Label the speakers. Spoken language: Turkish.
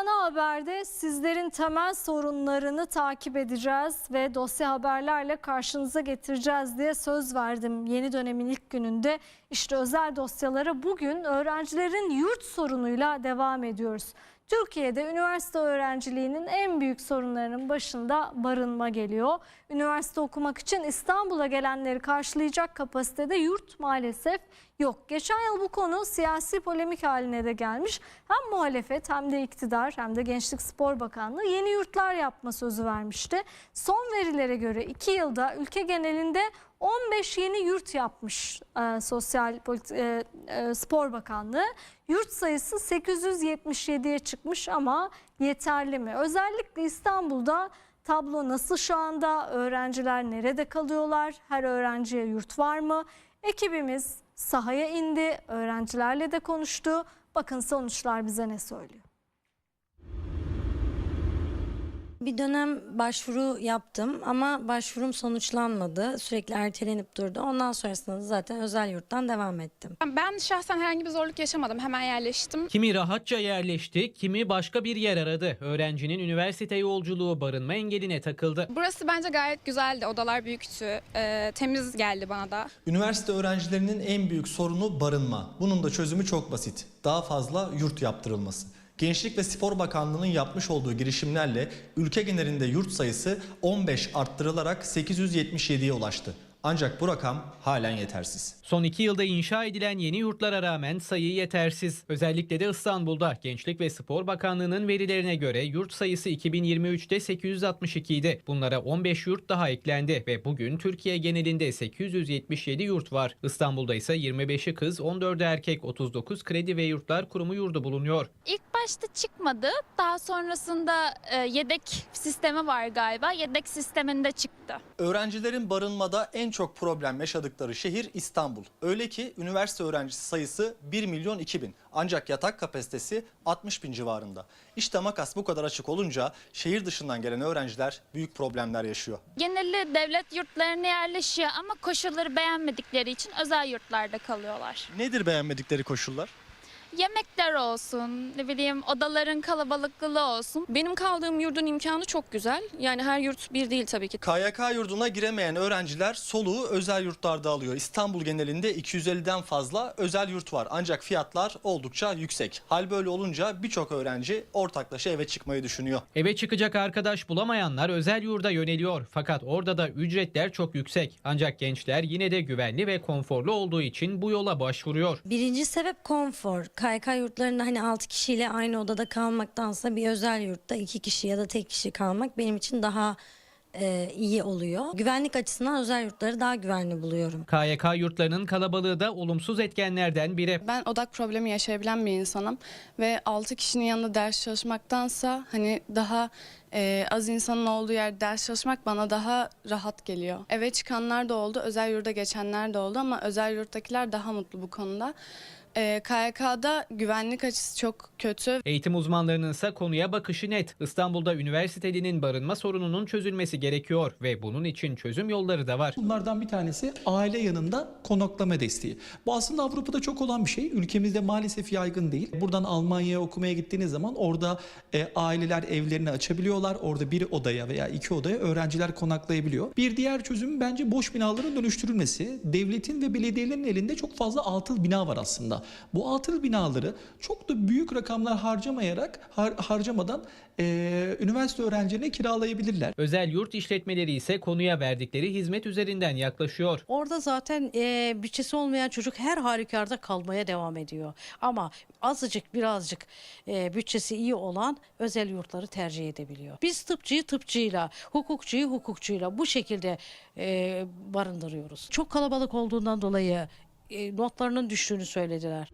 Speaker 1: Ana Haber'de sizlerin temel sorunlarını takip edeceğiz ve dosya haberlerle karşınıza getireceğiz diye söz verdim yeni dönemin ilk gününde. İşte özel dosyalara bugün öğrencilerin yurt sorunuyla devam ediyoruz. Türkiye'de üniversite öğrenciliğinin en büyük sorunlarının başında barınma geliyor. Üniversite okumak için İstanbul'a gelenleri karşılayacak kapasitede yurt maalesef yok. Geçen yıl bu konu siyasi polemik haline de gelmiş. Hem muhalefet hem de iktidar hem de Gençlik Spor Bakanlığı yeni yurtlar yapma sözü vermişti. Son verilere göre 2 yılda ülke genelinde 15 yeni yurt yapmış e, Sosyal Polit- e, e, Spor Bakanlığı. Yurt sayısı 877'ye çıkmış ama yeterli mi? Özellikle İstanbul'da tablo nasıl şu anda? Öğrenciler nerede kalıyorlar? Her öğrenciye yurt var mı? Ekibimiz sahaya indi, öğrencilerle de konuştu. Bakın sonuçlar bize ne söylüyor.
Speaker 2: Bir dönem başvuru yaptım ama başvurum sonuçlanmadı. Sürekli ertelenip durdu. Ondan sonrasında da zaten özel yurttan devam ettim.
Speaker 3: Ben şahsen herhangi bir zorluk yaşamadım. Hemen yerleştim.
Speaker 4: Kimi rahatça yerleşti, kimi başka bir yer aradı. Öğrencinin üniversite yolculuğu barınma engeline takıldı.
Speaker 3: Burası bence gayet güzeldi. Odalar büyüktü. Ee, temiz geldi bana da.
Speaker 5: Üniversite öğrencilerinin en büyük sorunu barınma. Bunun da çözümü çok basit. Daha fazla yurt yaptırılması. Gençlik ve Spor Bakanlığı'nın yapmış olduğu girişimlerle ülke genelinde yurt sayısı 15 arttırılarak 877'ye ulaştı. Ancak bu rakam halen yetersiz.
Speaker 4: Son iki yılda inşa edilen yeni yurtlara rağmen sayı yetersiz. Özellikle de İstanbul'da Gençlik ve Spor Bakanlığı'nın verilerine göre yurt sayısı 2023'te 862 idi. Bunlara 15 yurt daha eklendi ve bugün Türkiye genelinde 877 yurt var. İstanbul'da ise 25'i kız, 14'ü erkek, 39 kredi ve yurtlar kurumu yurdu bulunuyor.
Speaker 6: İlk başta çıkmadı. Daha sonrasında e, yedek sistemi var galiba. Yedek sisteminde çıktı.
Speaker 5: Öğrencilerin barınmada en çok problem yaşadıkları şehir İstanbul. Öyle ki üniversite öğrencisi sayısı 1 milyon 2 bin. Ancak yatak kapasitesi 60 bin civarında. İşte makas bu kadar açık olunca şehir dışından gelen öğrenciler büyük problemler yaşıyor.
Speaker 6: Geneli devlet yurtlarına yerleşiyor ama koşulları beğenmedikleri için özel yurtlarda kalıyorlar.
Speaker 5: Nedir beğenmedikleri koşullar?
Speaker 6: Yemekler olsun, ne bileyim odaların kalabalıklığı olsun.
Speaker 7: Benim kaldığım yurdun imkanı çok güzel. Yani her yurt bir değil tabii ki.
Speaker 5: KYK yurduna giremeyen öğrenciler soluğu özel yurtlarda alıyor. İstanbul genelinde 250'den fazla özel yurt var. Ancak fiyatlar oldukça yüksek. Hal böyle olunca birçok öğrenci ortaklaşa eve çıkmayı düşünüyor.
Speaker 4: Eve çıkacak arkadaş bulamayanlar özel yurda yöneliyor. Fakat orada da ücretler çok yüksek. Ancak gençler yine de güvenli ve konforlu olduğu için bu yola başvuruyor.
Speaker 2: Birinci sebep konfor. KYK yurtlarında hani 6 kişiyle aynı odada kalmaktansa bir özel yurtta 2 kişi ya da tek kişi kalmak benim için daha e, iyi oluyor. Güvenlik açısından özel yurtları daha güvenli buluyorum.
Speaker 4: KYK yurtlarının kalabalığı da olumsuz etkenlerden biri.
Speaker 7: Ben odak problemi yaşayabilen bir insanım ve 6 kişinin yanında ders çalışmaktansa hani daha e, az insanın olduğu yerde ders çalışmak bana daha rahat geliyor. Eve çıkanlar da oldu, özel yurda geçenler de oldu ama özel yurttakiler daha mutlu bu konuda. E, KYK'da güvenlik açısı çok kötü.
Speaker 4: Eğitim uzmanlarının ise konuya bakışı net. İstanbul'da üniversitelinin barınma sorununun çözülmesi gerekiyor ve bunun için çözüm yolları da var.
Speaker 8: Bunlardan bir tanesi aile yanında konaklama desteği. Bu aslında Avrupa'da çok olan bir şey. Ülkemizde maalesef yaygın değil. Buradan Almanya'ya okumaya gittiğiniz zaman orada e, aileler evlerini açabiliyorlar. Orada bir odaya veya iki odaya öğrenciler konaklayabiliyor. Bir diğer çözüm bence boş binaların dönüştürülmesi. Devletin ve belediyelerin elinde çok fazla atıl bina var aslında. Bu atıl binaları çok da büyük rakamlar harcamayarak har- harcamadan e, üniversite öğrencilerine kiralayabilirler.
Speaker 4: Özel yurt işletmeleri ise konuya verdikleri hizmet üzerinden yaklaşıyor.
Speaker 9: Orada zaten e, bütçesi olmayan çocuk her halükarda kalmaya devam ediyor. Ama azıcık birazcık e, bütçesi iyi olan özel yurtları tercih edebiliyor. Biz tıpçıyı tıpçıyla, hukukçuyu hukukçuyla bu şekilde e, barındırıyoruz. Çok kalabalık olduğundan dolayı notlarının düştüğünü söylediler.